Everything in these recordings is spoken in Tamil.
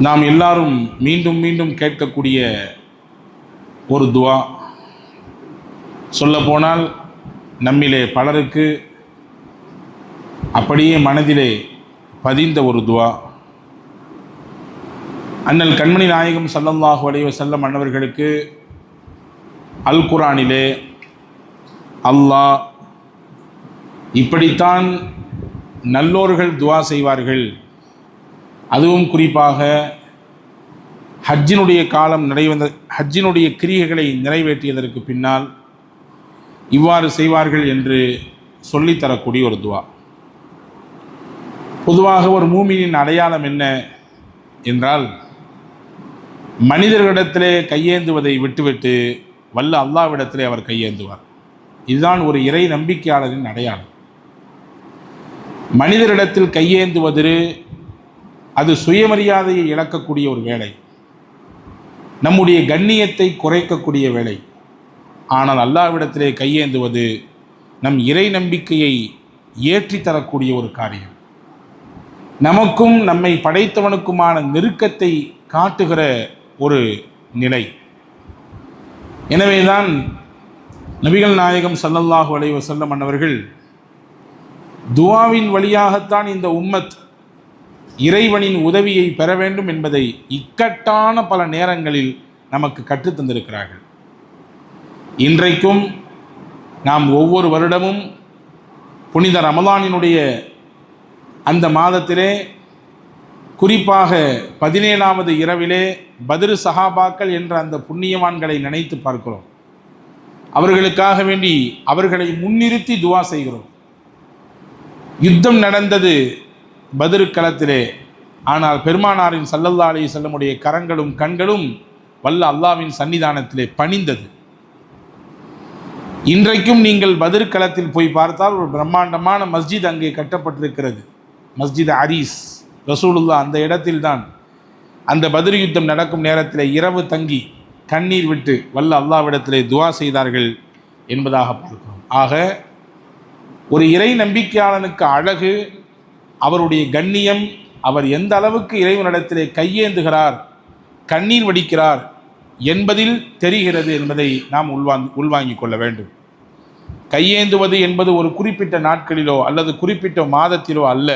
நாம் எல்லாரும் மீண்டும் மீண்டும் கேட்கக்கூடிய ஒரு துவா. சொல்லப்போனால் நம்மிலே பலருக்கு அப்படியே மனதிலே பதிந்த ஒரு துவா. அண்ணல் கண்மணி நாயகம் ஸல்லல்லாஹு அலைய செல்லம் அன்னவர்களுக்கு அல் குரானிலே அல்லாஹ் இப்படித்தான் நல்லோர்கள் துவா செய்வார்கள். அதுவும் குறிப்பாக ஹஜ்ஜினுடைய காலம் நிறைவந்த ஹஜ்ஜினுடைய கிரியைகளை நிறைவேற்றியதற்கு பின்னால் இவ்வாறு செய்வார்கள் என்று சொல்லித்தரக்கூடிய ஒரு துவா. பொதுவாக ஒரு மூமினின் அடையாளம் என்ன என்றால் மனிதர்களிடத்திலே கையேந்துவதை விட்டுவிட்டு வல்ல அல்லாவிடத்திலே அவர் கையேந்துவார். இதுதான் ஒரு இறை நம்பிக்கையாளரின் அடையாளம். மனிதரிடத்தில் கையேந்துவது அது சுயமரியாதையை இழக்கக்கூடிய ஒரு வேலை. நம்முடைய கண்ணியத்தை குறைக்கக்கூடிய வேலை. ஆனால் அல்லாவிடத்திலே கையேந்துவது நம் இறை நம்பிக்கையை ஏற்றித்தரக்கூடிய ஒரு காரியம். நமக்கும் நம்மை படைத்தவனுக்குமான நெருக்கத்தை காட்டுகிற ஒரு நிலை. எனவேதான் நபிகள் நாயகம் சல்லல்லாஹு அலைவசல்லம் அன்னவர்கள் துவாவின் வழியாகத்தான் இந்த உம்மத் இறைவனின் உதவியை பெற வேண்டும் என்பதை இக்கட்டான பல நேரங்களில் நமக்கு கற்றுத் தந்திருக்கிறார்கள். இன்றைக்கும் நாம் ஒவ்வொரு வருடமும் புனித ரமலானினுடைய அந்த மாதத்திலே குறிப்பாக பதினேழாவது இரவிலே பதிரு சஹாபாக்கள் என்ற அந்த புண்ணியவான்களை நினைத்து பார்க்கிறோம். அவர்களுக்காக வேண்டி அவர்களை முன்னிறுத்தி துவா செய்கிறோம். யுத்தம் நடந்தது பதிரு களத்திலே. ஆனால் பெருமானாரின் சல்லல்லா அலி செல்லமுடைய கரங்களும் கண்களும் வல்ல அல்லாவின் சன்னிதானத்திலே பணிந்தது. இன்றைக்கும் நீங்கள் பதிர்களத்தில் போய் பார்த்தால் ஒரு பிரம்மாண்டமான மஸ்ஜித் அங்கே கட்டப்பட்டிருக்கிறது. மஸ்ஜித் அரீஸ் ரசூலுல்லா அந்த இடத்தில்தான். அந்த பதிர் யுத்தம் நடக்கும் நேரத்தில் இரவு தங்கி கண்ணீர் விட்டு வல்ல அல்லாவிடத்திலே துவா செய்தார்கள் என்பதாக பார்க்கிறோம். ஆக ஒரு இறை நம்பிக்கையாளனுக்கு அழகு அவருடைய கண்ணியம் அவர் எந்த அளவுக்கு இறைவனிடத்திலே கையேந்துகிறார் கண்ணீர் வடிக்கிறார் என்பதில் தெரிகிறது என்பதை நாம் உள்வாங் உள்வாங்கிக் கொள்ள வேண்டும். கையேந்துவது என்பது ஒரு குறிப்பிட்ட நாட்களிலோ அல்லது குறிப்பிட்ட மாதத்திலோ அல்ல.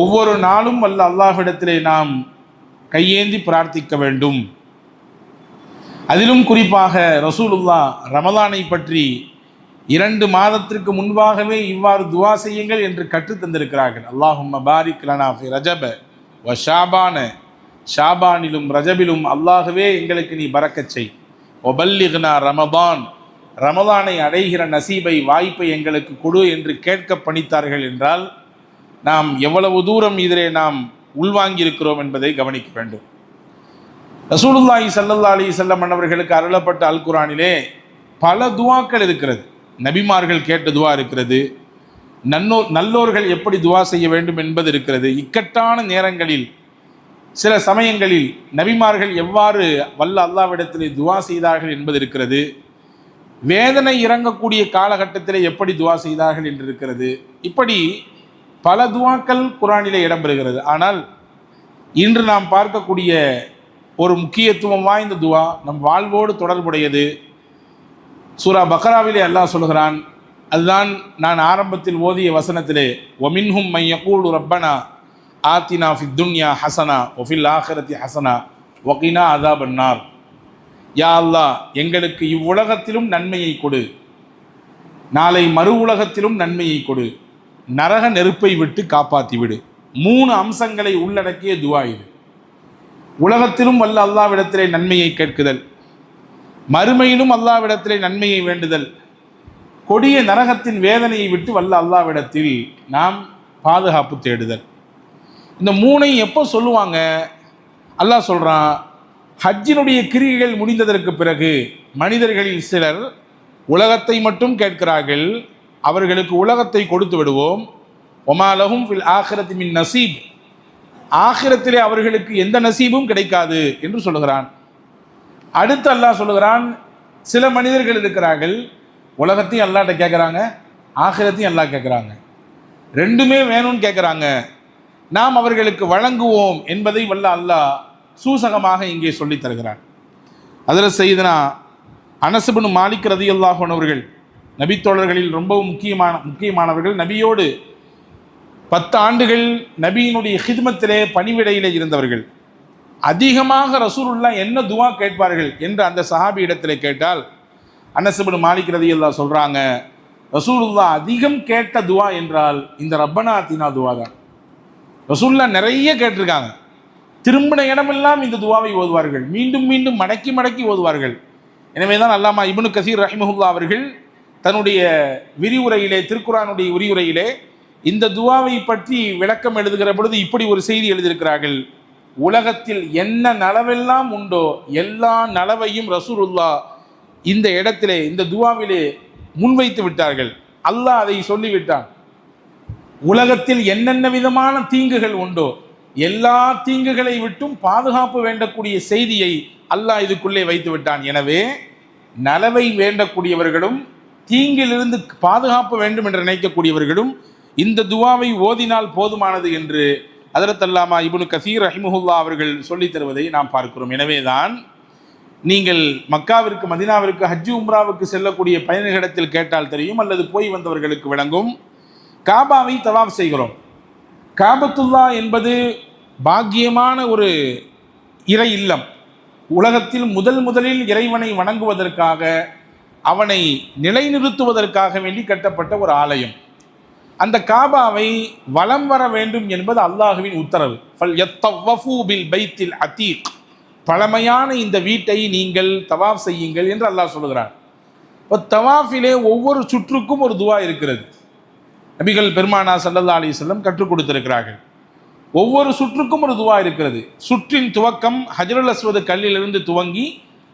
ஒவ்வொரு நாளும் அல்ல அல்லாஹ்விடத்திலே நாம் கையேந்தி பிரார்த்திக்க வேண்டும். அதிலும் குறிப்பாக ரசூலுல்லா ரமலானை பற்றி இரண்டு மாதத்திற்கு முன்பாகவே இவ்வாறு துவா செய்யுங்கள் என்று கற்றுத்தந்திருக்கிறார்கள் அல்லாஹும் பாரிக் லனாஃபி ரஜப வ ஷாபான. ஷாபானிலும் ரஜபிலும் அல்லாகவே எங்களுக்கு நீ பறக்கச் செய். ஒபல்லிகனா ரமபான். ரமதானை அடைகிற நசீபை வாய்ப்பை எங்களுக்கு கொடு என்று கேட்க பணித்தார்கள் என்றால் நாம் எவ்வளவு தூரம் இதிலே நாம் உள்வாங்கியிருக்கிறோம் என்பதை கவனிக்க வேண்டும். ரசூலுல்லாஹி சல்லல்லா அலி செல்லம் அவர்களுக்கு அருளப்பட்ட அல் குரானிலே பல துவாக்கள் இருக்கிறது. நபிமார்கள் கேட்ட துவா இருக்கிறது. நன்னோ நல்லோர்கள் எப்படி துவா செய்ய வேண்டும் என்பது இருக்கிறது. இக்கட்டான நேரங்களில் சில சமயங்களில் நபிமார்கள் எவ்வாறு வல்ல அல்லாவிடத்திலே துவா செய்தார்கள் என்பது இருக்கிறது. வேதனை இறங்கக்கூடிய காலகட்டத்திலே எப்படி துவா செய்தார்கள் என்று இருக்கிறது. இப்படி பல துவாக்கள் குரானிலே இடம்பெறுகிறது. ஆனால் இன்று நாம் பார்க்கக்கூடிய ஒரு முக்கியத்துவம் வாய்ந்த துவா நம் வாழ்வோடு தொடர்புடையது. சூரா பக்ராவிலே அல்லாஹ் சொல்கிறான் அதுதான் நான் ஆரம்பத்தில் ஓதிய வசனத்திலே ஒமின்ஹும் மையகூடு ரப்பனா ஆத்தினா ஃபி துன்யா ஹசனா ஒஃபில் ஆஹரத்தி ஹசனா ஒகினா அதா பன்னார் யா அல்லாஹ் எங்களுக்கு இவ்வுலகத்திலும் நன்மையை கொடு. நாளை மறு உலகத்திலும் நன்மையை கொடு. நரக நெருப்பை விட்டு காப்பாற்றி விடு. மூணு அம்சங்களை உள்ளடக்கிய துவா இது. உலகத்திலும் வல்ல அல்லாவிடத்திலே நன்மையை கேட்குதல். மறுமையிலும் அல்லாவிடத்திலே நன்மையை வேண்டுதல். கொடிய நரகத்தின் வேதனையை விட்டு வல்ல அல்லாவிடத்தில் நாம் பாதுகாப்பு தேடுதல். இந்த மூனை எப்போ சொல்லுவாங்க? அல்லாஹ் சொல்கிறான் ஹஜ்ஜினுடைய கிரிகைகள் முடிந்ததற்கு பிறகு மனிதர்களில் சிலர் உலகத்தை மட்டும் கேட்கிறார்கள் அவர்களுக்கு உலகத்தை கொடுத்து விடுவோம். ஒமாலகும் ஃபில் ஆஹிரத்தி மின் நசீப். ஆகிரத்திலே அவர்களுக்கு எந்த நசீபும் கிடைக்காது என்று சொல்லுகிறான். அடுத்து அல்லாஹ் சொல்லுகிறான் சில மனிதர்கள் இருக்கிறார்கள் உலகத்தையும் அல்லாட்ட கேட்குறாங்க ஆகிரத்தையும் அல்லாஹ் கேட்குறாங்க ரெண்டுமே வேணும்னு கேட்குறாங்க நாம் அவர்களுக்கு வழங்குவோம் என்பதை வல்ல அல்லாஹ் சூசகமாக இங்கே சொல்லித் தருகிறார் அதில் செய்தனா அனசுபனு மாலிக் ரதி நபித்தோழர்களில் ரொம்பவும் முக்கியமான முக்கியமானவர்கள் நபியோடு பத்து ஆண்டுகள் நபியினுடைய ஹிதமத்திலே பணிவிடையிலே இருந்தவர்கள். அதிகமாக ரசூலுல்லா என்ன துவா கேட்பார்கள் என்று அந்த சஹாபி இடத்தில் கேட்டால் அனசுபனு மாலிக் ரதி அல்லா சொல்கிறாங்க ரசூலுல்லா அதிகம் கேட்ட துவா என்றால் இந்த ரப்பனா அத்தினா துவா தான். ரசூல்லா நிறைய கேட்டிருக்காங்க. திரும்பின இடமெல்லாம் இந்த துவாவை ஓதுவார்கள். மீண்டும் மீண்டும் மடக்கி மடக்கி ஓதுவார்கள். எனவே தான் அல்லாமா இபனு கசீர் ரஹிமஹுல்லா அவர்கள் தன்னுடைய விரிவுரையிலே திருக்குறானுடைய விரிவுரையிலே இந்த துவாவை பற்றி விளக்கம் எழுதுகிற பொழுது இப்படி ஒரு செய்தி எழுதியிருக்கிறார்கள். உலகத்தில் என்ன நலவெல்லாம் உண்டோ எல்லா நலவையும் ரசூலுல்லா இந்த இடத்திலே இந்த துவாவிலே முன்வைத்து விட்டார்கள். அல்லாஹ் அதை சொல்லிவிட்டான். உலகத்தில் என்னென்ன விதமான தீங்குகள் உண்டோ எல்லா தீங்குகளை விட்டும் பாதுகாப்பு வேண்டக்கூடிய செய்தியை அல்லாஹ் இதுக்குள்ளே வைத்து விட்டான். எனவே நலவை வேண்டக்கூடியவர்களும் தீங்கிலிருந்து பாதுகாப்பு வேண்டும் என்று நினைக்கக்கூடியவர்களும் இந்த துவாவை ஓதினால் போதுமானது என்று அதரத் இபுனு கசீர் ரஹிமுல்லா அவர்கள் சொல்லித் தருவதை நாம் பார்க்கிறோம். எனவேதான் நீங்கள் மக்காவிற்கு மதினாவிற்கு ஹஜ்ஜு உம்ராவுக்கு செல்லக்கூடிய பயணிகளிடத்தில் கேட்டால் தெரியும் அல்லது போய் வந்தவர்களுக்கு விளங்கும். காபாவை தவாப் செய்கிறோம். காபத்துல்லா என்பது பாக்கியமான ஒரு இறை இல்லம். உலகத்தில் முதல் முதலில் இறைவனை வணங்குவதற்காக அவனை நிலைநிறுத்துவதற்காக வேண்டி கட்டப்பட்ட ஒரு ஆலயம். அந்த காபாவை வலம் வர வேண்டும் என்பது அல்லாஹுவின் உத்தரவு. ஃபல் எத்தவஃபூபில் பைத்தில் அத்தீக். பழமையான இந்த வீட்டை நீங்கள் தவாஃப் செய்யுங்கள் என்று அல்லாஹ் சொல்கிறார் இப்போ தவாஃபிலே ஒவ்வொரு சுற்றுக்கும் ஒரு துவா இருக்கிறது. நபிகள் பெருமானா சல்லல்லா அலி செல்லம் கற்றுக் கொடுத்திருக்கிறார்கள். ஒவ்வொரு சுற்றுக்கும் ஒரு துவா இருக்கிறது. சுற்றின் துவக்கம் ஹஜருல் அஸ்வது கல்லிலிருந்து துவங்கி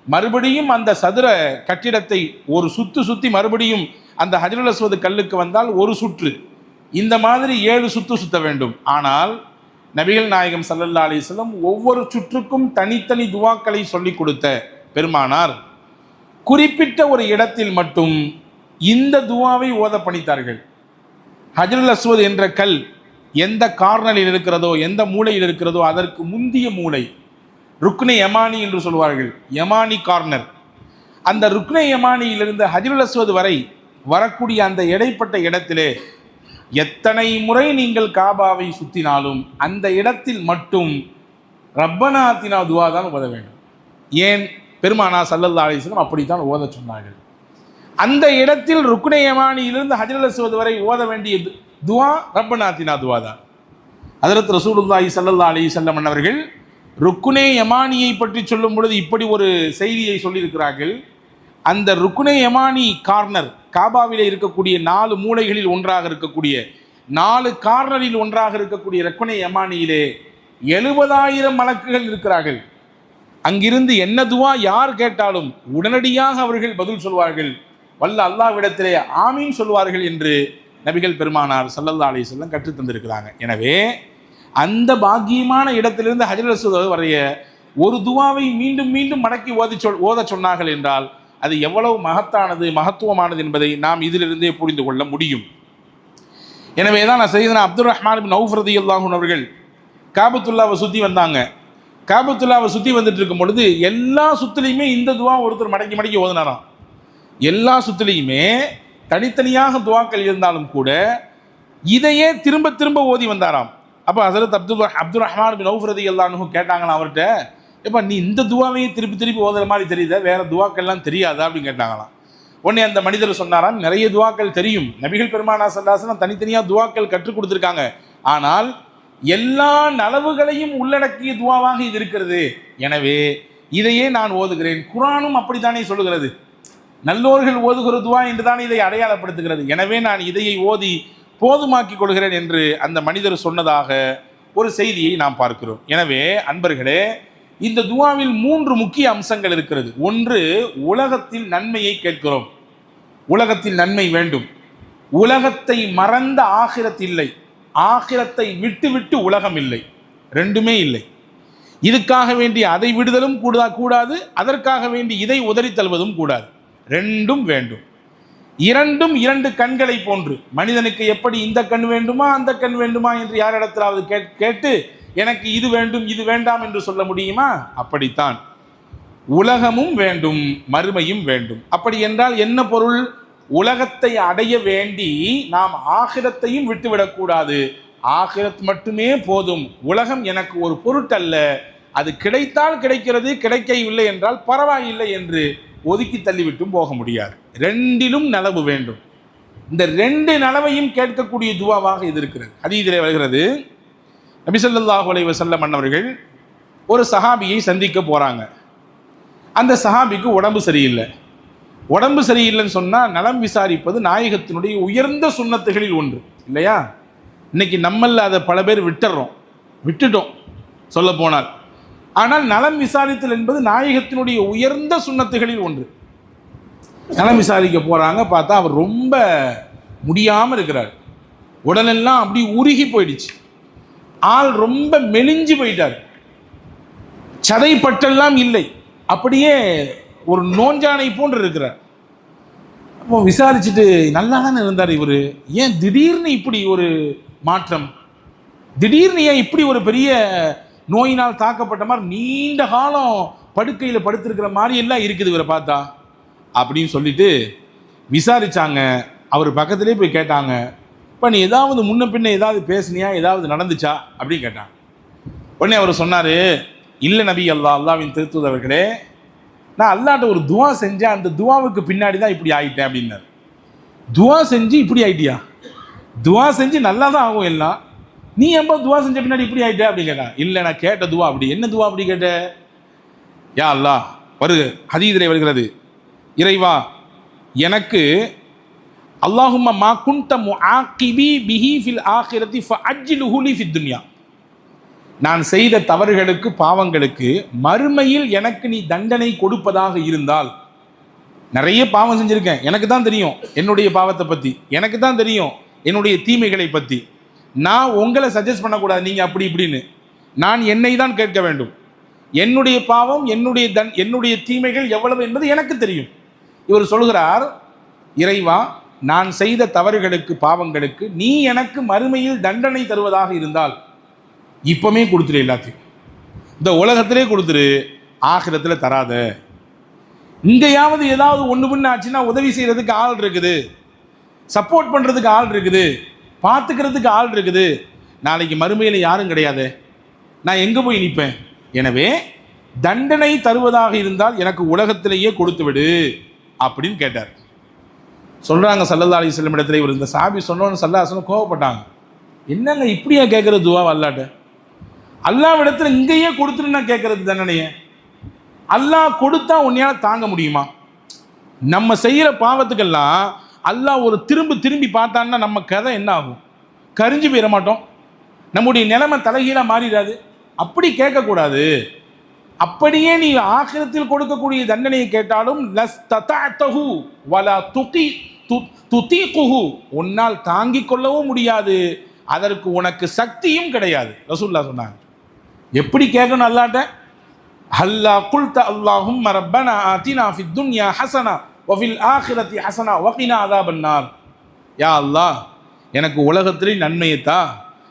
மறுபடியும் அந்த சதுர கட்டிடத்தை ஒரு சுத்து சுத்தி மறுபடியும் அந்த ஹஜருல் அஸ்வது கல்லுக்கு வந்தால் ஒரு சுற்று. இந்த மாதிரி ஏழு சுத்து சுத்த வேண்டும். ஆனால் நபிகள் நாயகம் சல்லல்லா அலிஸ்லம் ஒவ்வொரு சுற்றுக்கும் தனித்தனி துவாக்களை சொல்லிக் கொடுத்த பெருமானார் குறிப்பிட்ட ஒரு இடத்தில் மட்டும் இந்த துவாவை ஓத பணித்தார்கள். ஹஜ்ரல் அஸ்வத் என்ற கல் எந்த கார்னரில் இருக்கிறதோ எந்த மூலையில் இருக்கிறதோ அதற்கு முந்திய மூலை ருக்னே யமானி என்று சொல்வார்கள். யமானி கார்னர். அந்த ருக்னே யமானியிலிருந்து ஹஜ்ரல் அஸ்வத் வரை வரக்கூடிய அந்த இடைப்பட்ட இடத்திலே எத்தனை முறை நீங்கள் காபாவை சுத்தினாலும் அந்த இடத்தில் மட்டும் ரப்பனாத்தினா துவா தான் ஓத வேண்டும். ஏன்? பெருமானா சல்லல்லா அலிஸ்லம் அப்படித்தான் ஓத சொன்னார்கள். அந்த இடத்தில் ருக்குனயமானியிலிருந்து ஹஜரல் அசுவது வரை ஓத வேண்டிய துவா ரப்பனாத்தினா துவா தான். அதரத் ரசூலுல்லாஹி சல்லல்லா அலி செல்லமன் அவர்கள் ருக்குனே யமானியை பற்றி சொல்லும் பொழுது இப்படி ஒரு செய்தியை சொல்லியிருக்கிறார்கள். அந்த ருக்குனே யமானி கார்னர் காபாவில் இருக்கக்கூடிய நாலு மூலைகளில் ஒன்றாக இருக்கக்கூடிய நாலு கார்னரில் ஒன்றாக இருக்கக்கூடிய ரக்குனை யமானியிலே எழுபதாயிரம் மலக்குகள் இருக்கிறார்கள். அங்கிருந்து என்ன துவா யார் கேட்டாலும் உடனடியாக அவர்கள் பதில் சொல்வார்கள். வல்ல அல்லாவிடத்திலே ஆமீன் சொல்வார்கள் என்று நபிகள் பெருமானார் சல்லல்லா அலி சொல்லம் கற்றுத் தந்திருக்கிறாங்க. எனவே அந்த பாக்கியமான இடத்திலிருந்து ஹஜரத் வரைய ஒரு துவாவை மீண்டும் மீண்டும் மடக்கி ஓதி சொல் ஓத சொன்னார்கள் என்றால் அது எவ்வளவு மகத்தானது மகத்துவமானது என்பதை நாம் இதிலிருந்தே புரிந்து கொள்ள முடியும். எனவே தான் நான் செய்தனா அப்துல் ரஹ்மான் பின் நவுஃப் அல்லாஹூன் அவர்கள் காபத்துல்லாவை சுற்றி வந்தாங்க. காபத்துல்லாவை சுற்றி வந்துட்டு இருக்கும் பொழுது எல்லா சுத்துலையுமே இந்த துவா ஒருத்தர் மடக்கி மடக்கி ஓதுனாராம். எல்லா சுத்துலையுமே தனித்தனியாக துவாக்கள் இருந்தாலும் கூட இதையே திரும்ப திரும்ப ஓதி வந்தாராம். அப்போ ஹசரத் அப்துல் அப்துல் ரஹ்மான் பின் நவுஃப் ரதியுல்லாஹு கேட்டாங்களா அவர்கிட்ட எப்போ நீ இந்த துவாவையே திருப்பி திருப்பி ஓதுற மாதிரி தெரியுதா? வேற துவாக்கள்லாம் தெரியாதா? அப்படின்னு கேட்டாங்களாம். உடனே அந்த மனிதர் சொன்னாராம் நிறைய துவாக்கள் தெரியும். நபிகள் பெருமானா சல்லாசனம் தனித்தனியாக துவாக்கள் கற்றுக் கொடுத்துருக்காங்க. ஆனால் எல்லா நலவுகளையும் உள்ளடக்கிய துவாவாக இது இருக்கிறது. எனவே இதையே நான் ஓதுகிறேன். குரானும் அப்படித்தானே சொல்லுகிறது. நல்லோர்கள் ஓதுகிற துவா என்றுதான் இதை அடையாளப்படுத்துகிறது. எனவே நான் இதையை ஓதி போதுமாக்கிக் கொள்கிறேன் என்று அந்த மனிதர் சொன்னதாக ஒரு செய்தியை நாம் பார்க்கிறோம். எனவே அன்பர்களே இந்த துவாவில் மூன்று முக்கிய அம்சங்கள் இருக்கிறது. ஒன்று உலகத்தில் நன்மையை கேட்கிறோம். உலகத்தில் நன்மை வேண்டும். உலகத்தை மறந்த ஆகிரத் இல்லை. ஆகிரத்தை விட்டு விட்டு உலகம் இல்லை. ரெண்டுமே இல்லை. இதுக்காக வேண்டி அதை விடுதலும் கூடா கூடாது. அதற்காக வேண்டி இதை உதறி தள்ளுவதும் கூடாது. ரெண்டும் வேண்டும். இரண்டும் இரண்டு கண்களை போன்று. மனிதனுக்கு எப்படி இந்த கண் வேண்டுமா அந்த கண் வேண்டுமா என்று யாரிடத்திலாவது கேட் கேட்டு எனக்கு இது வேண்டும் இது வேண்டாம் என்று சொல்ல முடியுமா? அப்படித்தான். உலகமும் வேண்டும் மறுமையும் வேண்டும். அப்படி என்றால் என்ன பொருள்? உலகத்தை அடைய வேண்டி நாம் ஆகிரத்தையும் விட்டுவிடக்கூடாது ஆகிரத் மட்டுமே போதும். உலகம் எனக்கு ஒரு பொருட்டல்ல. அது கிடைத்தால் கிடைக்கிறது கிடைக்கவில்லை என்றால் பரவாயில்லை என்று ஒதுக்கி தள்ளிவிட்டும் போக முடியாது. ரெண்டிலும் நலவு வேண்டும். இந்த ரெண்டு நலவையும் கேட்கக்கூடிய துவாவாக இது இருக்கிறது. அது இதில் வருகிறது நபிசல்லாஹு அலைய வசல்லம் மன்னவர்கள் ஒரு சஹாபியை சந்திக்க போகிறாங்க அந்த சஹாபிக்கு உடம்பு சரியில்லை. உடம்பு சரியில்லைன்னு சொன்னால் நலம் விசாரிப்பது நாயகத்தினுடைய உயர்ந்த சுண்ணத்துகளில் ஒன்று. இல்லையா? இன்னைக்கு நம்மள அதை பல பேர் விட்டுறோம். விட்டுட்டோம். சொல்ல போனால். ஆனால் நலம் விசாரித்தல் என்பது நாயகத்தினுடைய உயர்ந்த சுண்ணத்துகளில் ஒன்று. நலம் விசாரிக்க போகிறாங்க பார்த்தா அவர் ரொம்ப முடியாமல் இருக்கிறார். உடலெல்லாம் அப்படி உருகி போயிடுச்சு. ஆள் ரொம்ப மெலிஞ்சு போயிட்டார். சதை பட்டெல்லாம் இல்லை. அப்படியே ஒரு நோஞ்சானை போன்று இருக்கிறார். அப்போ விசாரிச்சுட்டு நல்லா தானே இருந்தார் இவர்? ஏன் திடீர்னு இப்படி ஒரு மாற்றம்? திடீர்னு ஏன் இப்படி ஒரு பெரிய நோயினால் தாக்கப்பட்ட மாதிரி நீண்ட காலம் படுக்கையில் படுத்திருக்கிற மாதிரி எல்லாம் இருக்குது இவரை பார்த்தா? அப்படின்னு சொல்லிட்டு விசாரிச்சாங்க. அவர் பக்கத்திலே போய் கேட்டாங்க. இப்போ நீ ஏதாவது முன்ன பின்ன ஏதாவது பேசுனியா? ஏதாவது நடந்துச்சா? அப்படின்னு கேட்டான். உடனே அவர் சொன்னார் இல்லை நபி அல்லா அல்லாவின் திருத்துதவர்களே நான் அல்லாட்ட ஒரு துவா செஞ்சேன். அந்த துவாவுக்கு பின்னாடி தான் இப்படி ஆயிட்டேன் அப்படின்னாரு. துவா செஞ்சு இப்படி ஆயிட்டியா? துவா செஞ்சு நல்லா தான் ஆகும் எல்லாம். நீ எப்போ துவா செஞ்ச பின்னாடி இப்படி ஆயிட்ட? அப்படின்னு கேட்டான் இல்லை நான் கேட்ட துவா அப்படி. என்ன துவா அப்படி கேட்ட? யா அல்லா வருக ஹதீதிரை வருகிறது. இறைவா எனக்கு அல்லாஹும் மா குண்ட முஆக்கிபி பிஹி ஃபில் ஆகிரதி அஜ்ஜிலுஹுலி ஃபி துன்யா. நான் செய்த தவறுகளுக்கு பாவங்களுக்கு மறுமையில் எனக்கு நீ தண்டனை கொடுப்பதாக இருந்தால் நிறைய பாவம் செஞ்சுருக்கேன். எனக்கு தான் தெரியும் என்னுடைய பாவத்தை பற்றி எனக்கு தான் தெரியும் என்னுடைய தீமைகளை பற்றி நான் உங்களை சஜஸ்ட் பண்ணக்கூடாது. நீங்கள் அப்படி இப்படின்னு. நான் என்னை தான் கேட்க வேண்டும். என்னுடைய பாவம் என்னுடைய தன் என்னுடைய தீமைகள் எவ்வளவு என்பது எனக்கு தெரியும். இவர் சொல்கிறார் இறைவா நான் செய்த தவறுகளுக்கு பாவங்களுக்கு நீ எனக்கு மறுமையில் தண்டனை தருவதாக இருந்தால் இப்பமே கொடுத்துரு எல்லாத்தையும். இந்த உலகத்திலே கொடுத்துரு ஆகிரத்தில் தராத. இங்கேயாவது ஏதாவது ஒன்று முன்ன ஆச்சுன்னா உதவி செய்கிறதுக்கு ஆள் இருக்குது. சப்போர்ட் பண்ணுறதுக்கு ஆள் இருக்குது. பார்த்துக்கிறதுக்கு ஆள் இருக்குது. நாளைக்கு மறுமையில் யாரும் கிடையாது. நான் எங்கே போய் நிற்பேன் எனவே தண்டனை தருவதாக இருந்தால் எனக்கு உலகத்திலேயே கொடுத்து விடு அப்படின்னு கேட்டார். சொல்கிறாங்க சல்லல்லா அலி செல்லும் இடத்துல இவர் இந்த சாபி சொன்னோன்னு சல்லாசனம் கோவப்பட்டாங்க. என்னங்க இப்படியா கேட்குற துவா அல்லாட்ட அல்லாவிடத்துல இங்கேயே கொடுத்துருன்னா கேட்குறது தண்டனையே அல்லாஹ் கொடுத்தா உன்னையால் தாங்க முடியுமா? நம்ம செய்கிற பாவத்துக்கெல்லாம் அல்லாஹ் ஒரு திரும்ப திரும்பி பார்த்தான்னா நம்ம கதை என்ன ஆகும்? கரிஞ்சு போயிட மாட்டோம். நம்முடைய நிலைமை தலைகீழாக மாறிடாது. அப்படி கேட்கக்கூடாது. அப்படியே நீ ஆகிரத்தில் கொடுக்கக்கூடிய தண்டனையை கேட்டாலும் லஸ் ததஅதஹு வலா துக்கி துதி குஹு உன்னால் தாங்கிக் கொள்ளவும் முடியாது. அதற்கு உனக்கு சக்தியும் கிடையாது. ரசூல்லா சொன்னாங்க. எப்படி கேட்கணும் அல்லாட்ட? ஹல்லா குல்த அல்லாஹும் மரபனா ஆத்தினா ஃபி துன்யா ஹசனா வஃபில் ஆஹிரத்தி ஹசனா வகினா அதாபன்னார். யா அல்லாஹ் எனக்கு உலகத்திலேயும் நன்மையை தா.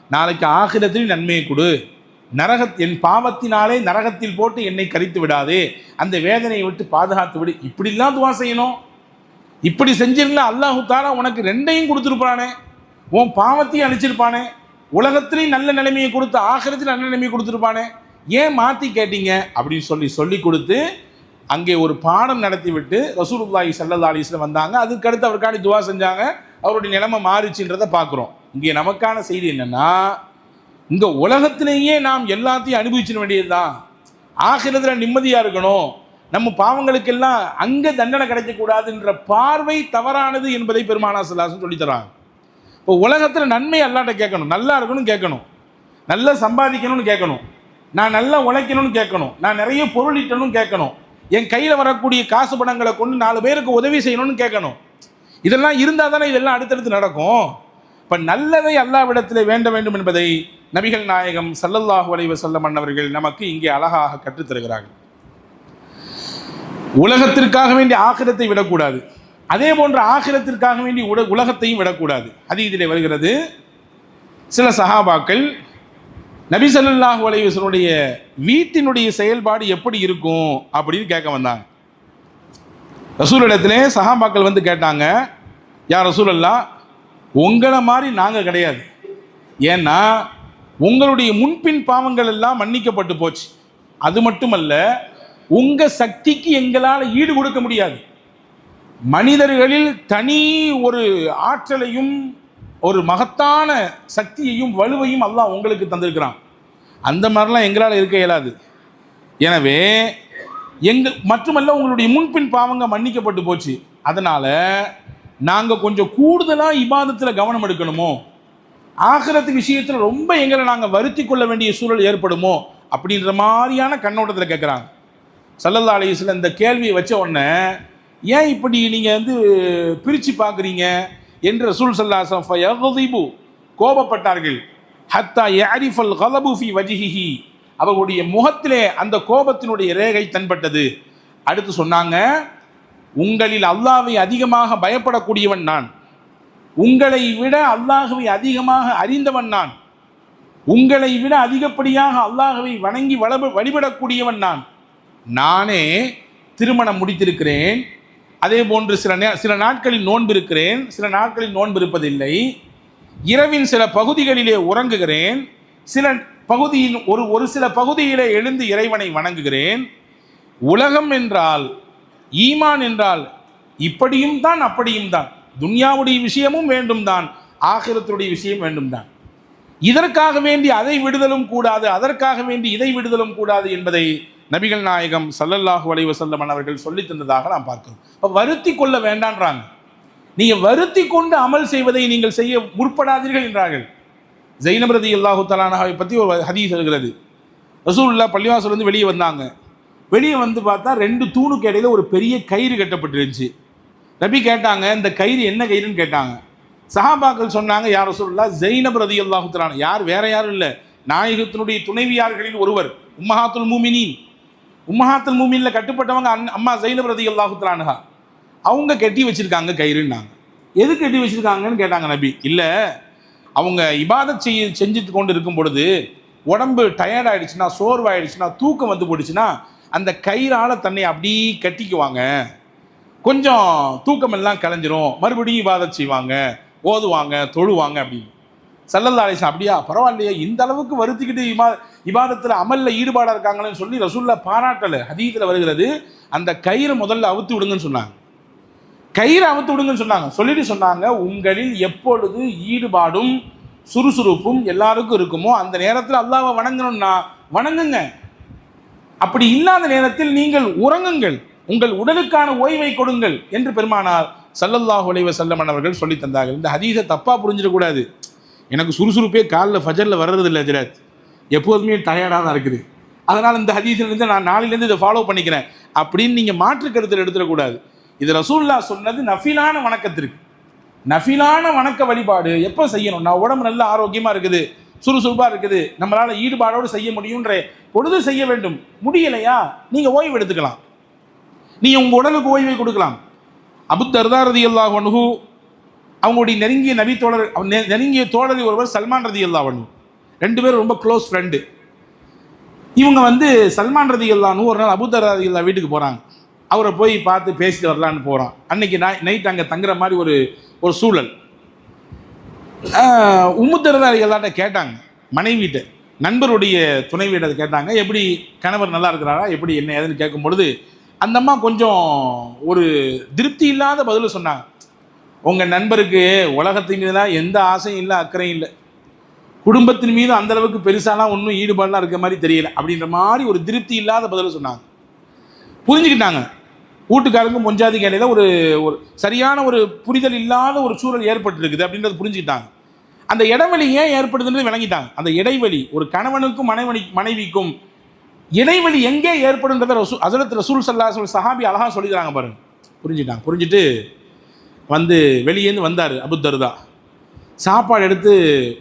நாளைக்கு ஆகிரத்திலையும் நன்மையை கொடு. நரக என் பாவத்தினாலே நரகத்தில் போட்டு என்னை கரித்து விடாதே. அந்த வேதனையை விட்டு பாதுகாத்து விடு. இப்படிலாம் துவா செய்யணும். இப்படி செஞ்சிருந்தா அல்லாஹு தாரா உனக்கு ரெண்டையும் கொடுத்துருப்பானே. உன் பாவத்தையும் அழிச்சிருப்பானே. உலகத்திலையும் நல்ல நிலைமையை கொடுத்து ஆகிரத்தில் நல்ல நிலைமையை கொடுத்துருப்பானே. ஏன் மாற்றி கேட்டீங்க? அப்படின்னு சொல்லி சொல்லி கொடுத்து அங்கே ஒரு பாடம் நடத்தி விட்டு ரசூலுல்லாஹி சல்லா அலிஸ்ல வந்தாங்க. அதுக்கு அடுத்து அவருக்காண்டி துவா செஞ்சாங்க. அவருடைய நிலைமை மாறிச்சுன்றதை பார்க்குறோம். இங்கே நமக்கான செய்தி என்னன்னா இந்த உலகத்திலேயே நாம் எல்லாத்தையும் அனுபவிச்சிட வேண்டியதுதான். ஆகிரத்தில் நிம்மதியாக இருக்கணும். நம்ம பாவங்களுக்கெல்லாம் அங்கே தண்டனை கிடைக்கக்கூடாதுன்ற பார்வை தவறானது என்பதை பெருமானா சொல்லாசன் சொல்லித்தராங்க இப்போ உலகத்தில் நன்மை அல்லாட்ட கேட்கணும். நல்லா இருக்கணும்னு கேட்கணும். நல்லா சம்பாதிக்கணும்னு கேட்கணும். நான் நல்லா உழைக்கணும்னு கேட்கணும். நான் நிறைய பொருள் ஈட்டணும்னு கேட்கணும். என் கையில் வரக்கூடிய காசு பணங்களை கொண்டு நாலு பேருக்கு உதவி செய்யணும்னு கேட்கணும். இதெல்லாம் இருந்தால் தானே இதெல்லாம் அடுத்தடுத்து நடக்கும். இப்போ நல்லதை அல்லாவிடத்தில் வேண்ட வேண்டும் என்பதை நபிகள் நாயகம் சல்லல்லாஹு அலைவ செல்ல மன்னவர்கள் நமக்கு இங்கே அழகாக கற்றுத் தருகிறார்கள். உலகத்திற்காக வேண்டிய ஆகிரத்தை விடக்கூடாது. அதே போன்ற ஆகிரத்திற்காக வேண்டி உட உலகத்தையும் விடக்கூடாது. அது இதிலே வருகிறது. சில சகாபாக்கள் நபி சல்லாஹ் அலைஹி வீட்டினுடைய செயல்பாடு எப்படி இருக்கும் அப்படின்னு கேட்க வந்தாங்க. ரசூலிடத்திலே சஹாபாக்கள் வந்து கேட்டாங்க யார் ரசூலல்லா உங்களை மாதிரி நாங்கள் கிடையாது. ஏன்னா உங்களுடைய முன்பின் பாவங்கள் எல்லாம் மன்னிக்கப்பட்டு போச்சு. அது மட்டுமல்ல உங்கள் சக்திக்கு எங்களால் ஈடு கொடுக்க முடியாது. மனிதர்களில் தனி ஒரு ஆற்றலையும் ஒரு மகத்தான சக்தியையும் வலுவையும் அல்லாஹ் உங்களுக்கு தந்திருக்கிறான். அந்த மாதிரிலாம் எங்களால் இருக்க இயலாது. எனவே எங்கள் மட்டுமல்ல உங்களுடைய முன்பின் பாவங்க மன்னிக்கப்பட்டு போச்சு. அதனால் நாங்கள் கொஞ்சம் கூடுதலாக இபாதத்தில் கவனம் எடுக்கணுமோ? ஆகிரத்து விஷயத்தில் ரொம்ப எங்களை நாங்கள் வருத்தி கொள்ள வேண்டிய சூழல் ஏற்படுமோ? அப்படின்ற மாதிரியான கண்ணோட்டத்தில் கேட்குறாங்க சல்லல்லா அலிஸ்ல இந்த கேள்வியை வச்ச உடனே ஏன் இப்படி நீங்கள் வந்து பிரித்து பார்க்குறீங்க? என்று ரசூல் சல்லாசம் ஃபயகுதிபு கோபப்பட்டார்கள். ஹத்தா யாரிஃபல் கலபு ஃபி வஜிஹிஹி. அவர்களுடைய முகத்திலே அந்த கோபத்தினுடைய ரேகை தென்பட்டது. அடுத்து சொன்னாங்க உங்களில் அல்லாவை அதிகமாக பயப்படக்கூடியவன் நான். உங்களை விட அல்லாஹுவை அதிகமாக அறிந்தவன் நான். உங்களை விட அதிகப்படியாக அல்லாஹுவை வணங்கி வளப வழிபடக்கூடியவன் நான். நானே திருமணம் முடித்திருக்கிறேன். அதே போன்று சில நே சில நாட்களில் நோன்பு இருக்கிறேன் சில நாட்களில் நோன்பு இருப்பதில்லை இரவின் சில பகுதிகளிலே உறங்குகிறேன். சில பகுதியின் ஒரு ஒரு சில பகுதியிலே எழுந்து இறைவனை வணங்குகிறேன். உலகம் என்றால் ஈமான் என்றால் இப்படியும் தான் அப்படியும் தான். துன்யாவுடைய விஷயமும் வேண்டும் தான். ஆகிரத்துடைய விஷயம் வேண்டும் தான். இதற்காக வேண்டி அதை விடுதலும் கூடாது அதற்காக வேண்டி இதை விடுதலும் கூடாது என்பதை நபிகள் நாயகம் சல்லல்லாஹு வலைவ செல்லமன் அவர்கள் சொல்லி தந்ததாக நாம் பார்க்கிறோம் இப்போ வருத்தி கொள்ள வேண்டான்றாங்க. நீங்கள் வருத்தி கொண்டு அமல் செய்வதை நீங்கள் செய்ய முற்படாதீர்கள் என்றார்கள். ஜெயினப் ரதி அல்லாஹு தலானாவை பற்றி ஒரு ஹதீஸ் இருக்கிறது ரசூல்லா பள்ளிவாசலேருந்து வெளியே வந்தாங்க. வெளியே வந்து பார்த்தா ரெண்டு தூணுக்கு இடையில ஒரு பெரிய கயிறு கட்டப்பட்டிருந்துச்சு. நபி கேட்டாங்க இந்த கயிறு என்ன கயிறுன்னு கேட்டாங்க. சஹாபாக்கள் சொன்னாங்க யார் ரசூல்லா ஜெயினப் ரதி அல்லாஹு தலானா யார் வேற யாரும் இல்லை. நாயகத்தினுடைய துணைவியார்களில் ஒருவர் உம்மஹாத்துல் மூமினின். உம்மஹாத்தல் மூமின்ல கட்டுப்பட்டவங்க அன் அம்மா ஜெயினப் ரதி அல்லாஹுத்தலானுகா அவங்க கட்டி வச்சிருக்காங்க கயிறுன்னாங்க எது கட்டி வச்சிருக்காங்கன்னு கேட்டாங்க நபி. இல்லை அவங்க இபாதத் செய்ய செஞ்சுட்டு கொண்டு இருக்கும் பொழுது உடம்பு டயர்ட் ஆயிடுச்சுன்னா சோர்வாயிடுச்சுன்னா தூக்கம் வந்து போயிடுச்சுன்னா அந்த கயிறால் தன்னை அப்படி கட்டிக்குவாங்க. கொஞ்சம் தூக்கம் எல்லாம் கலைஞ்சிரும். மறுபடியும் இபாதத் செய்வாங்க ஓதுவாங்க தொழுவாங்க அப்படின்னு. சல்லல்லா அலிஸ்லாம் அப்படியா? பரவாயில்லையே இந்த அளவுக்கு வருத்திக்கிட்டு இமா இபாதத்தில் அமலில் ஈடுபாடாக இருக்காங்களேன்னு சொல்லி ரசூல்லா பாராட்டலை. அதீதத்தில் வருகிறது அந்த கயிறை முதல்ல அவுத்து விடுங்கன்னு சொன்னாங்க. கயிறை அவுத்து விடுங்கன்னு சொன்னாங்க. சொல்லிட்டு சொன்னாங்க உங்களில் எப்பொழுது ஈடுபாடும் சுறுசுறுப்பும் எல்லாருக்கும் இருக்குமோ அந்த நேரத்தில் அல்லாவை வணங்கணும்னா வணங்குங்க. அப்படி இல்லாத நேரத்தில் நீங்கள் உறங்குங்கள். உங்கள் உடலுக்கான ஓய்வை கொடுங்கள். என்று பெருமானார் சல்லல்லாஹ் உலைவ செல்லமன் அவர்கள் சொல்லி தந்தார்கள். இந்த ஹதீஸை தப்பாக புரிஞ்சிடக்கூடாது. எனக்கு சுறுசுறுப்பே காலில் ஃபஜரில் வர்றது இல்லை ஹஜரத் எப்போதுமே டயர்டாக தான் இருக்குது. அதனால் இந்த ஹதீஸ்லேருந்து நான் நாளிலேருந்து இதை ஃபாலோ பண்ணிக்கிறேன். அப்படின்னு நீங்கள் மாற்று கருத்தில் எடுத்துடக்கூடாது. இது ரசூல்லா சொன்னது நஃபிலான வணக்கத்திற்கு. நஃபிலான வணக்க வழிபாடு எப்போ செய்யணும்? நான் உடம்பு நல்ல ஆரோக்கியமாக இருக்குது. சுறுசுறுப்பாக இருக்குது. நம்மளால் ஈடுபாடோடு செய்ய முடியுன்ற பொழுது செய்ய வேண்டும். முடியலையா? நீங்கள் ஓய்வு எடுத்துக்கலாம். நீங்கள் உங்கள் உடலுக்கு ஓய்வை கொடுக்கலாம். அபுத்தர்தாரதி தர்தா ரதி அல்லாஹ் வன்ஹு அவங்களுடைய நெருங்கிய நபி தோழர் நெருங்கிய தோழர் ஒருவர் சல்மான் ரதி அல்லாவனு ரெண்டு பேரும் ரொம்ப க்ளோஸ் ஃப்ரெண்டு இவங்க வந்து சல்மான் ரதி அல்லானு ஒரு நாள் அபுதர் ரதி அல்லா வீட்டுக்கு போகிறாங்க அவரை போய் பார்த்து பேசிட்டு வரலான்னு போகிறான் அன்னைக்கு நைட் அங்கே தங்குற மாதிரி ஒரு ஒரு சூழல். உம்முத்தரதா எல்லாட்ட கேட்டாங்க. மனைவிட்ட நண்பருடைய துணைவியிட்ட கேட்டாங்க. எப்படி கணவர் நல்லா இருக்கிறாரா? எப்படி என்ன ஏதுன்னு கேட்கும் பொழுது அந்த அம்மா கொஞ்சம் ஒரு திருப்தி இல்லாத பதில் சொன்னாங்க. உங்கள் நண்பருக்கு உலகத்தின் மீதுலாம் எந்த ஆசையும் இல்லை அக்கறையும் இல்லை. குடும்பத்தின் மீது அந்த அளவுக்கு பெருசாலாம் ஒன்றும் ஈடுபாடெலாம் இருக்க மாதிரி தெரியல. அப்படின்ற மாதிரி ஒரு திருப்தி இல்லாத பதில் சொன்னாங்க. புரிஞ்சுக்கிட்டாங்க. வீட்டுக்காரங்க மொஞ்சாதி இடையில ஒரு ஒரு சரியான ஒரு புரிதல் இல்லாத ஒரு சூழல் ஏற்பட்டிருக்குது அப்படின்றத புரிஞ்சுக்கிட்டாங்க. அந்த இடைவெளி ஏன் ஏற்படுதுன்றது விளங்கிட்டாங்க. அந்த இடைவெளி ஒரு கணவனுக்கும் மனைவனி மனைவிக்கும் இடைவெளி எங்கே ஏற்படுன்றத ரசூ அசரத் ரசூல் சல்லா சஹாபி அழகாக சொல்லிக்கிறாங்க பாருங்க. புரிஞ்சுட்டாங்க புரிஞ்சுட்டு வந்து வெளியேந்து வந்தார் அபுத்தர்தா. சாப்பாடு எடுத்து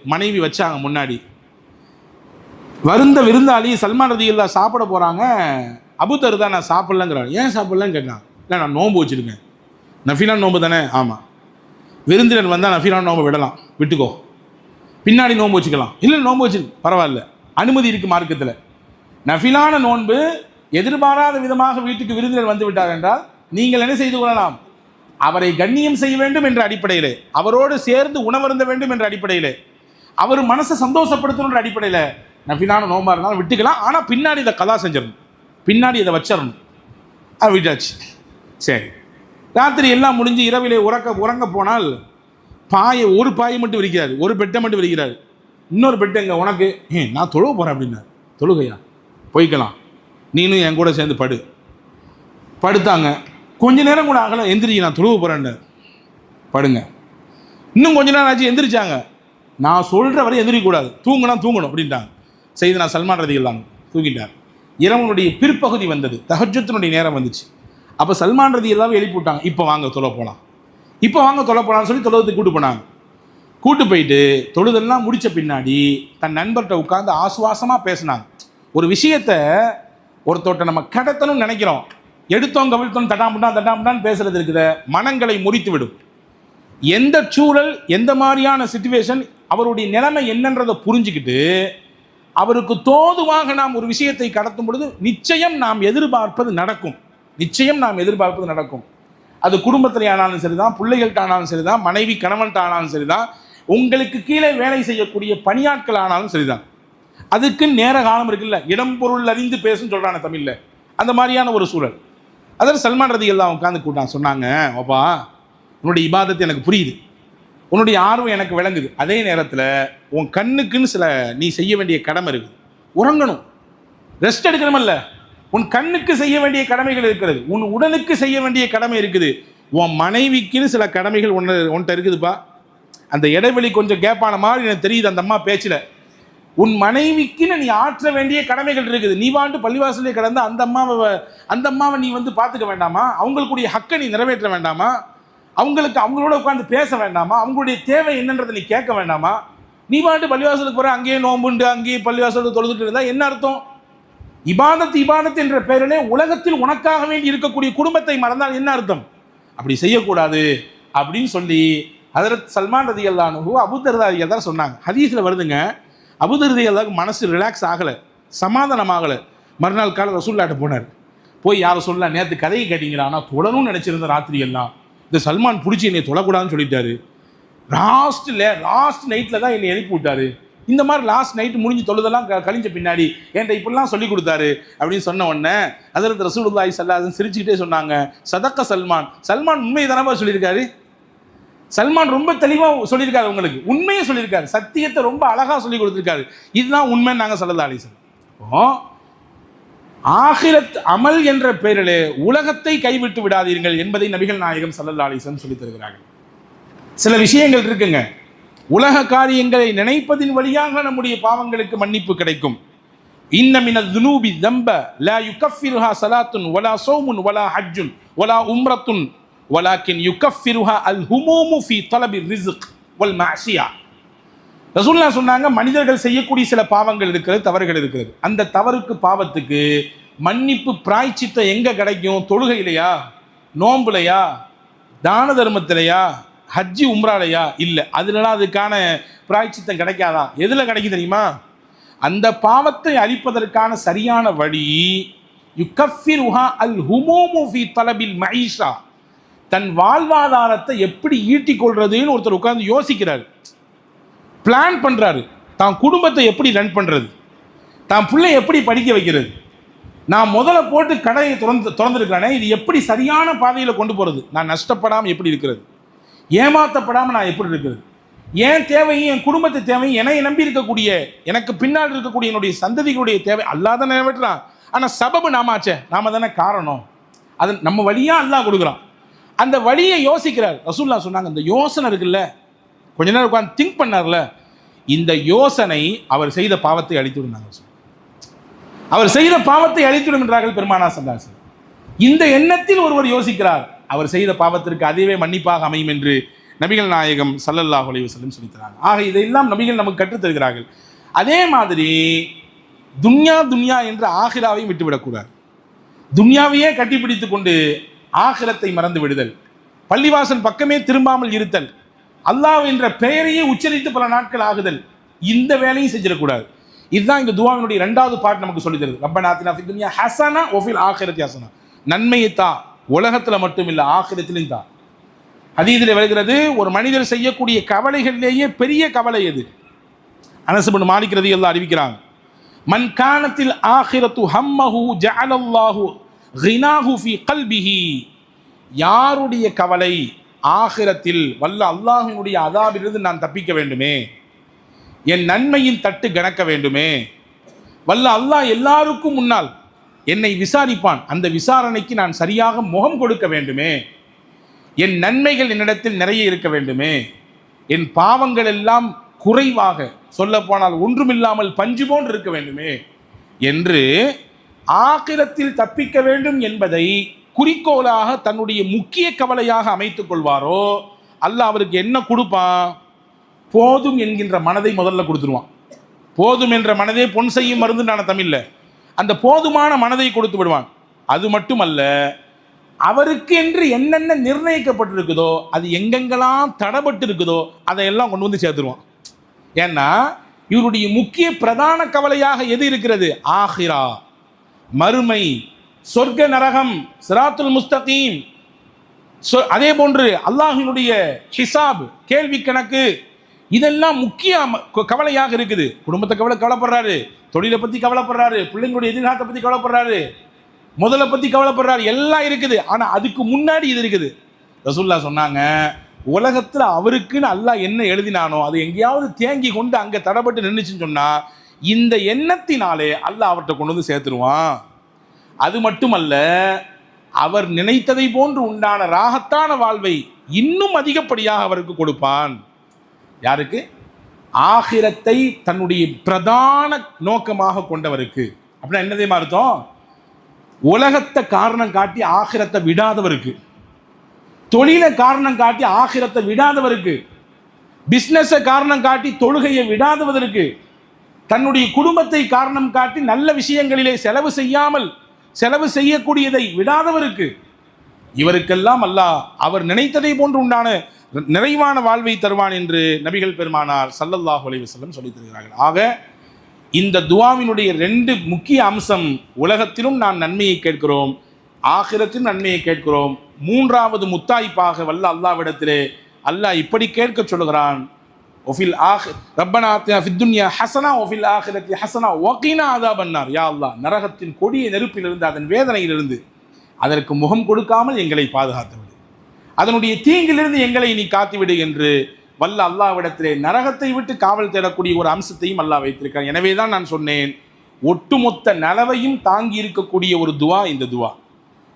மனைவி வச்சாங்க முன்னாடி. வருந்த விருந்தாளி சல்மான் ரதியில்லா சாப்பிட போகிறாங்க அபுத்தர்தா நான் சாப்பிட்லங்கிறார். ஏன் சாப்பிட்லன்னு கேட்டான் இல்லை நான் நோன்பு வச்சுருக்கேன். நஃபிலான் நோன்பு தானே? ஆமாம் விருந்தினர் வந்தால் நஃபிலான் நோம்பு விடலாம். விட்டுக்கோ. பின்னாடி நோன்பு வச்சுக்கலாம். இல்லை நோன்பு வச்சு பரவாயில்ல. அனுமதி இருக்கு மார்க்கத்தில். நஃபிலான நோன்பு எதிர்பாராத விதமாக வீட்டுக்கு விருந்தினர் வந்து விட்டார் என்றால் நீங்கள் என்ன செய்து கொள்ளலாம்? அவரை கண்ணியம் செய்ய வேண்டும் என்ற அடிப்படையில் அவரோடு சேர்ந்து உணவருந்த வேண்டும் என்ற அடிப்படையில் அவர் மனசை சந்தோஷப்படுத்தணுன்ற அடிப்படையில் நஃபினான நோன்பா இருந்தாலும் விட்டுக்கலாம். ஆனால் பின்னாடி இதை கதா செஞ்சிடணும். பின்னாடி இதை வச்சிடணும். அது விட்டாச்சு. சரி. ராத்திரி எல்லாம் முடிஞ்சு இரவிலே உறக்க உறங்க போனால் பாயை ஒரு பாயை மட்டும் விரிக்கிறார். ஒரு பெட்டை மட்டும் விரிக்கிறார். இன்னொரு பெட்டு எங்கே உனக்கு ஏ நான் தொழுவ போகிறேன் அப்படின்னார் தொழுகையா? போய்க்கலாம். நீனும் என் கூட சேர்ந்து படு. படுத்தாங்க. கொஞ்ச நேரம் கூட ஆகலை எந்திரிச்சு நான் தொழுவ போகிறேன்னு படுங்க. இன்னும் கொஞ்ச நேரம் ஆச்சு எந்திரிச்சாங்க. நான் சொல்கிற வரை எந்திரிக்கக்கூடாது தூங்கினா தூங்கணும் அப்படின்ட்டாங்க. செய்து நான் சல்மான் ரதி தூங்கிட்டார் இரவனுடைய பிற்பகுதி வந்தது. தகஜத்தினுடைய நேரம் வந்துச்சு. அப்போ சல்மான் ரதி எல்லாமே எழுப்பி விட்டாங்க இப்போ வாங்க தொலை போகலாம் இப்போ வாங்க தொலை போகலாம்னு சொல்லி தொழுவத்துக்கு கூட்டு போனாங்க. கூட்டு போயிட்டு தொழுதெல்லாம் முடித்த பின்னாடி தன் நண்பர்கிட்ட உட்காந்து ஆசுவாசமாக பேசினாங்க. ஒரு விஷயத்த ஒருத்தோட்ட நம்ம கடத்தணும்னு நினைக்கிறோம். எடுத்தோம் கவிழ்த்தோம் தட்டாமுட்டா தட்டாமுட்டான்னு பேசுறது இருக்குது. மனங்களை முறித்து விடும் எந்த சூழல் எந்த மாதிரியான சுச்சுவேஷன் அவருடைய நிலைமை என்னன்றதை புரிஞ்சுக்கிட்டு அவருக்கு தோதுவாக நாம் ஒரு விஷயத்தை கடத்தும் பொழுது நிச்சயம் நாம் எதிர்பார்ப்பது நடக்கும். நிச்சயம் நாம் எதிர்பார்ப்பது நடக்கும். அது குடும்பத்தில் ஆனாலும் சரிதான் பிள்ளைகள்கிட்ட ஆனாலும் சரிதான் மனைவி கணவன்கிட்ட ஆனாலும் சரிதான் உங்களுக்கு கீழே வேலை செய்யக்கூடிய பணியாட்கள் ஆனாலும் சரிதான். அதுக்கு நேர காலம் இருக்குல்ல. இடம் பொருள் அறிந்து பேசுன்னு சொல்கிறான தமிழில். அந்த மாதிரியான ஒரு சூழல். அதில் சல்மான் ரதி எல்லாம் உட்காந்து கூட்டான் சொன்னாங்க அப்பா உன்னுடைய இபாதத்து எனக்கு புரியுது. உன்னுடைய ஆர்வம் எனக்கு விளங்குது. அதே நேரத்தில் உன் கண்ணுக்குன்னு சில நீ செய்ய வேண்டிய கடமை இருக்குது. உறங்கணும். ரெஸ்ட் எடுக்கணுமல்ல. உன் கண்ணுக்கு செய்ய வேண்டிய கடமைகள் இருக்கிறது. உன் உடலுக்கு செய்ய வேண்டிய கடமை இருக்குது. உன் மனைவிக்குன்னு சில கடமைகள் ஒன்று ஒன்ட்ட இருக்குதுப்பா. அந்த இடைவெளி கொஞ்சம் கேப்பான மாதிரி எனக்கு தெரியுது. அந்த அம்மா பேச்சில். உன் மனைவிக்குன்னு நீ ஆற்ற வேண்டிய கடமைகள் இருக்குது. நீ வாண்டு பள்ளிவாசலே கடந்து அந்த அம்மாவை அந்த அம்மாவை நீ வந்து பார்த்துக்க வேண்டாமா? அவங்களுக்குடைய ஹக்கை நீ நிறைவேற்ற வேண்டாமா? அவங்களுக்கு அவங்களோட உட்காந்து பேச வேண்டாமா? அவங்களுடைய தேவை என்னன்றதை நீ கேட்க வேண்டாமா? நீ வாண்டு பள்ளிவாசலுக்கு போகிற அங்கேயே நோம்புண்டு அங்கேயே பள்ளிவாசலுக்கு தொழுதுட்டு இருந்தால் என்ன அர்த்தம்? இபாதத் இபாதத் என்ற பெயரிலே உலகத்தில் உனக்காக வேண்டி இருக்கக்கூடிய குடும்பத்தை மறந்தால் என்ன அர்த்தம்? அப்படி செய்யக்கூடாது அப்படின்னு சொல்லி ஹதரத் சல்மான் ரதி அல்லானு அபுதர்தா தான் சொன்னாங்க. ஹதீஸில் வருதுங்க அபுதர்தி அல்லாவுக்கு மனசு ரிலாக்ஸ் ஆகலை சமாதானம் ஆகலை மறுநாள் காலை ரசூல்லாட்ட போனார். போய் யாரை சொல்ல நேற்று கதையை கேட்டீங்களா? ஆனால் தொடரும்னு நினச்சிருந்த ராத்திரி எல்லாம் இந்த சல்மான் பிடிச்சி என்னை தொழக்கூடாதுன்னு சொல்லிட்டாரு. லாஸ்ட்டில் லாஸ்ட் நைட்டில் தான் என்னை எழுப்பி விட்டாரு. இந்த மாதிரி லாஸ்ட் நைட் முடிஞ்சு தொழுதெல்லாம் கழிஞ்ச பின்னாடி என்கிட்ட இப்படிலாம் சொல்லி கொடுத்தாரு. அப்படின்னு சொன்ன உடனே அதில் ரசூலுல்லாய் சல்லாதன் சிரிச்சுக்கிட்டே சொன்னாங்க சதக்க சல்மான். சல்மான் உண்மை தானமாக சொல்லியிருக்காரு? சல்மான் ரொம்ப தெளிவாக சொல்லியிருக்காரு உங்களுக்கு. உண்மையை சொல்லியிருக்காரு. சத்தியத்தை ரொம்ப அழகாக சொல்லி கொடுத்துருக்காரு. இதுதான் உண்மை நாங்கள் சொல்லலாம் அலிசன். இப்போ ஆகிரத் அமல் என்ற பெயரிலே உலகத்தை கைவிட்டு விடாதீர்கள் என்பதை நபிகள் நாயகம் சல்லல்லா அலிசன் சொல்லி தருகிறார்கள். சில விஷயங்கள் இருக்குங்க. உலக காரியங்களை நினைப்பதின் வழியாக நம்முடைய பாவங்களுக்கு மன்னிப்பு கிடைக்கும். இன்னமின துனூபி தம்ப லா யுகஃபிர்ஹா சலாத்துன் வலா சௌமுன் வலா ஹஜ்ஜுன் வலா உம்ரத்துன் வலாக்கின் யுகஃபிருஹா அல் ஹுமூமு ஃபி தலபி ரிஸ்க் வல் மாஷியா ரசூல்லா சொன்னாங்க மனிதர்கள் செய்யக்கூடிய சில பாவங்கள் இருக்கிறது தவறுகள் இருக்கிறது. அந்த தவறுக்கு பாவத்துக்கு மன்னிப்பு பிராய்ச்சித்தம் எங்கே கிடைக்கும்? தொழுகையிலையா? நோம்புலையா? தான தர்மத்திலையா? ஹஜ்ஜி உம்ராலையா? இல்லை. அதுலலாம் அதுக்கான பிராய்ச்சித்தம் கிடைக்காதா? எதில் கிடைக்கும் தெரியுமா? அந்த பாவத்தை அழிப்பதற்கான சரியான வழி யுகஃபிர் உஹா அல் ஹுமோமு ஃபி தலபில் மைஷா தன் வாழ்வாதாரத்தை எப்படி ஈட்டி கொள்றதுன்னு ஒருத்தர் உட்காந்து யோசிக்கிறார். பிளான் பண்ணுறாரு தான் குடும்பத்தை எப்படி ரன் பண்ணுறது தான் பிள்ளை எப்படி படிக்க வைக்கிறது? நான் முதல்ல போட்டு கடையை திறந்து திறந்துருக்கிறேனே இது எப்படி சரியான பாதையில் கொண்டு போகிறது நான் நஷ்டப்படாமல் எப்படி இருக்கிறது? ஏமாற்றப்படாமல் நான் எப்படி இருக்கிறது? ஏன் தேவையும் என் குடும்பத்து தேவையும் என்னை நம்பி இருக்கக்கூடிய எனக்கு பின்னால் இருக்கக்கூடிய என்னுடைய சந்ததிகளுடைய தேவை அல்லாத நிறைவேற்றலாம் ஆனால் சபபு நாமாச்சே நாம தானே காரணம். அது நம்ம வழியாக அல்லாஹ் கொடுக்குறான். அந்த வழியை யோசிக்கிறார். ரசூல்லா சொன்னாங்க இந்த யோசனை இருக்குல்ல கொஞ்ச நேரம் உட்காந்து திங்க் பண்ணார்ல இந்த யோசனை அவர் செய்த பாவத்தை அழித்து விடுனாங்க அவர் செய்த பாவத்தை அழித்துவிடும் என்றார்கள் பெருமானா சந்தாசன் இந்த எண்ணத்தில் ஒருவர் யோசிக்கிறார் அவர் செய்த பாவத்திற்கு அதுவே மன்னிப்பாக அமையும் என்று நபிகள் நாயகம் சல்லல்லாஹ் அலைஹி வஸல்லம் சொல்லித்தராங்க. ஆக இதையெல்லாம் நபிகள் நமக்கு கற்றுத்தருகிறார்கள் அதே மாதிரி துன்யா துன்யா என்று ஆகிராவையும் விட்டுவிடக்கூடாது. துன்யாவையே கட்டிப்பிடித்து கொண்டு ஆகிரத்தை மறந்து விடுதல். பள்ளிவாசல் பக்கமே திரும்பாமல் இருத்தல். அல்லாஹ் என்ற பெயரையே உச்சரித்து பல நாட்கள் ஆகுதல். இந்த வேலையும் செஞ்சிடக்கூடாது. இதுதான் இந்த துவாவினுடைய ரெண்டாவது பாட்டு நமக்கு சொல்லி தருது. ரப்ப நாத்தினா ஃபித் ஹசனா ஒஃபில் ஆகிரத்தி ஹசனா நன்மையை தா உலகத்தில் மட்டும் இல்ல தான் தா. இதில் வருகிறது ஒரு மனிதர் செய்யக்கூடிய கவலைகளிலேயே பெரிய கவலை எது? அனசுபன் மாலிக்கிறது எல்லாம் அறிவிக்கிறாங்க. மன் கானத்தில் ஆஹிரத்து ஹம்மஹு ஜஅலல்லாஹு ஹினாஹுஃபி கல்பிஹி. யாருடைய கவலை ஆகிரத்தில் வல்ல அல்லாஹினுடைய அதாபிலிருந்து நான் தப்பிக்க வேண்டுமே? என் நன்மையின் தட்டு கணக்க வேண்டுமே? வல்ல அல்லாஹ் எல்லாருக்கும் முன்னால் என்னை விசாரிப்பான். அந்த விசாரணைக்கு நான் சரியாக முகம் கொடுக்க வேண்டுமே? என் நன்மைகள் என்னிடத்தில் நிறைய இருக்க வேண்டுமே? என் பாவங்கள் எல்லாம் குறைவாக சொல்லப்போனால் ஒன்றுமில்லாமல் பஞ்சு போன்று இருக்க வேண்டுமே? என்று ஆக்கிரத்தில் தப்பிக்க வேண்டும் என்பதை குறிக்கோளாக தன்னுடைய முக்கிய கவலையாக அமைத்துக் கொள்வாரோ? அல்ல அவருக்கு என்ன கொடுப்பான் போதும் என்கின்ற மனதை முதல்ல கொடுத்துருவான். போதும் என்ற மனதே பொன் செய்யும் மருந்து நான் தமிழ்ல. அந்த போதுமான மனதை கொடுத்து விடுவான். அது மட்டுமல்ல அவருக்கு என்று என்னென்ன நிர்ணயிக்கப்பட்டிருக்குதோ அது எங்கெங்கெல்லாம் தடப்பட்டு இருக்குதோ அதையெல்லாம் கொண்டு வந்து சேர்த்துருவான். ஏன்னா இவருடைய முக்கிய பிரதான கவலையாக எது இருக்கிறது? ஆஹிரா. மறுமை சொர்க்க நரகம் சிராத்துல் முஸ்தகீம். சொ- அதே போன்று அல்லாஹினுடைய ஹிசாப் கேள்வி கணக்கு இதெல்லாம் முக்கிய கவலையாக இருக்குது. குடும்பத்தை கவலை கவலைப்படுறாரு. தொழிலை பற்றி கவலைப்படுறாரு. பிள்ளைங்களுடைய எதிர்காலத்தை பற்றி கவலைப்படுறாரு. முதலை பற்றி கவலைப்படுறாரு. எல்லாம் இருக்குது. ஆனால் அதுக்கு முன்னாடி இது இருக்குது. ரசூல்லா சொன்னாங்க உலகத்தில் அவருக்குன்னு அல்லாஹ் என்ன எழுதினானோ அது எங்கேயாவது தேங்கி கொண்டு அங்கே தடப்பட்டு நின்றுச்சுன்னு சொன்னால் இந்த எண்ணத்தினாலே அல்லாஹ் அவற்றை கொண்டு வந்து சேர்த்துருவான். அது மட்டுமல்ல அவர் நினைத்ததை போன்று உண்டான ராகத்தான வாழ்வை இன்னும் அதிகப்படியாக அவருக்கு கொடுப்பான். யாருக்கு? ஆகிரத்தை தன்னுடைய பிரதான நோக்கமாக கொண்டவருக்கு. அப்படின்னா என்னதே அர்த்தம்? உலகத்தை காரணம் காட்டி ஆகிரத்தை விடாதவருக்கு. தொழிலை காரணம் காட்டி ஆகிரத்தை விடாதவருக்கு. பிஸ்னஸை காரணம் காட்டி தொழுகையை விடாதவதற்கு. தன்னுடைய குடும்பத்தை காரணம் காட்டி நல்ல விஷயங்களிலே செலவு செய்யாமல் செலவு செய்யக்கூடியதை விடாதவருக்கு இவருக்கெல்லாம் அல்லாஹ் அவர் நினைத்ததை போன்று உண்டான நிறைவான வாழ்வை தருவான் என்று நபிகள் பெருமானார் ஸல்லல்லாஹு அலைவசல்லம் சொல்லித் தருகிறார்கள். ஆக இந்த துவாவினுடைய ரெண்டு முக்கிய அம்சம் உலகத்திலும் நாம் நன்மையை கேட்கிறோம் ஆகிரத்திலும் நன்மையை கேட்கிறோம். மூன்றாவது முத்தாய்ப்பாக வல்ல அல்லாவிடத்திலே அல்லாஹ் இப்படி கேட்க சொல்லுகிறான் ஒஃபில் ஆஹ் ரப்பனா ஃபித்துன்யா ஹசனா ஒஃபில் ஆஹிரத்தி ஹசனா ஆதா பண்ணார் யா அல்லாஹ் நரகத்தின் கொடிய நெருப்பிலிருந்து அதன் வேதனையிலிருந்து அதற்கு முகம் கொடுக்காமல் எங்களை பாதுகாத்து விடு அதனுடைய தீங்கிலிருந்து எங்களை நீ காத்துவிடு என்று வல்ல அல்லாவிடத்திலே நரகத்தை விட்டு காவல் தேடக்கூடிய ஒரு அம்சத்தையும் அல்லாஹ் வைத்திருக்கார் எனவே தான் நான் சொன்னேன் ஒட்டுமொத்த நலவையும் தாங்கி இருக்கக்கூடிய ஒரு துவா இந்த துவா.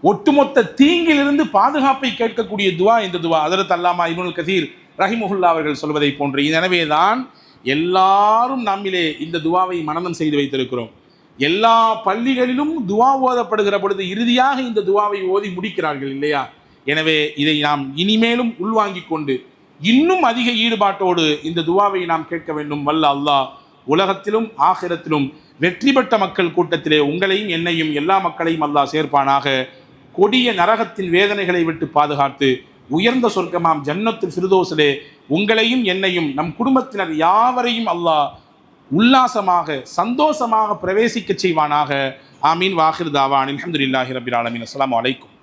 ஒட்டுமொத்த தீங்கிலிருந்து பாதுகாப்பை கேட்கக்கூடிய துவா இந்த துவா. அதற்கு அல்லாமா இப்னுல் கதீர் ரஹிமுல்லா அவர்கள் சொல்வதை போன்று எனவே தான் எல்லாரும் நம்மிலே இந்த துவாவை மனநம் செய்து வைத்திருக்கிறோம். எல்லா பள்ளிகளிலும் துவா ஓதப்படுகிற பொழுது இறுதியாக இந்த துவாவை ஓதி முடிக்கிறார்கள் இல்லையா? எனவே இதை நாம் இனிமேலும் உள்வாங்கிக் கொண்டு இன்னும் அதிக ஈடுபாட்டோடு இந்த துவாவை நாம் கேட்க வேண்டும். வல்ல அல்லாஹ் உலகத்திலும் ஆகிரத்திலும் வெற்றி பெற்ற மக்கள் கூட்டத்திலே உங்களையும் என்னையும் எல்லா மக்களையும் அல்லாஹ் சேர்ப்பானாக. கொடிய நரகத்தின் வேதனைகளை விட்டு பாதுகாத்து உயர்ந்த சொர்க்கமாம் ஜன்னத்து சிறுதோசிலே உங்களையும் என்னையும் நம் குடும்பத்தினர் யாவரையும் அல்லாஹ் உல்லாசமாக சந்தோஷமாக பிரவேசிக்கச் செய்வானாக. ஆமீன். வாஹிர் தாவான். அலமதுல்லாஹி ரபில் ஆலமீன். அஸ்ஸலாமு அலைக்கும்.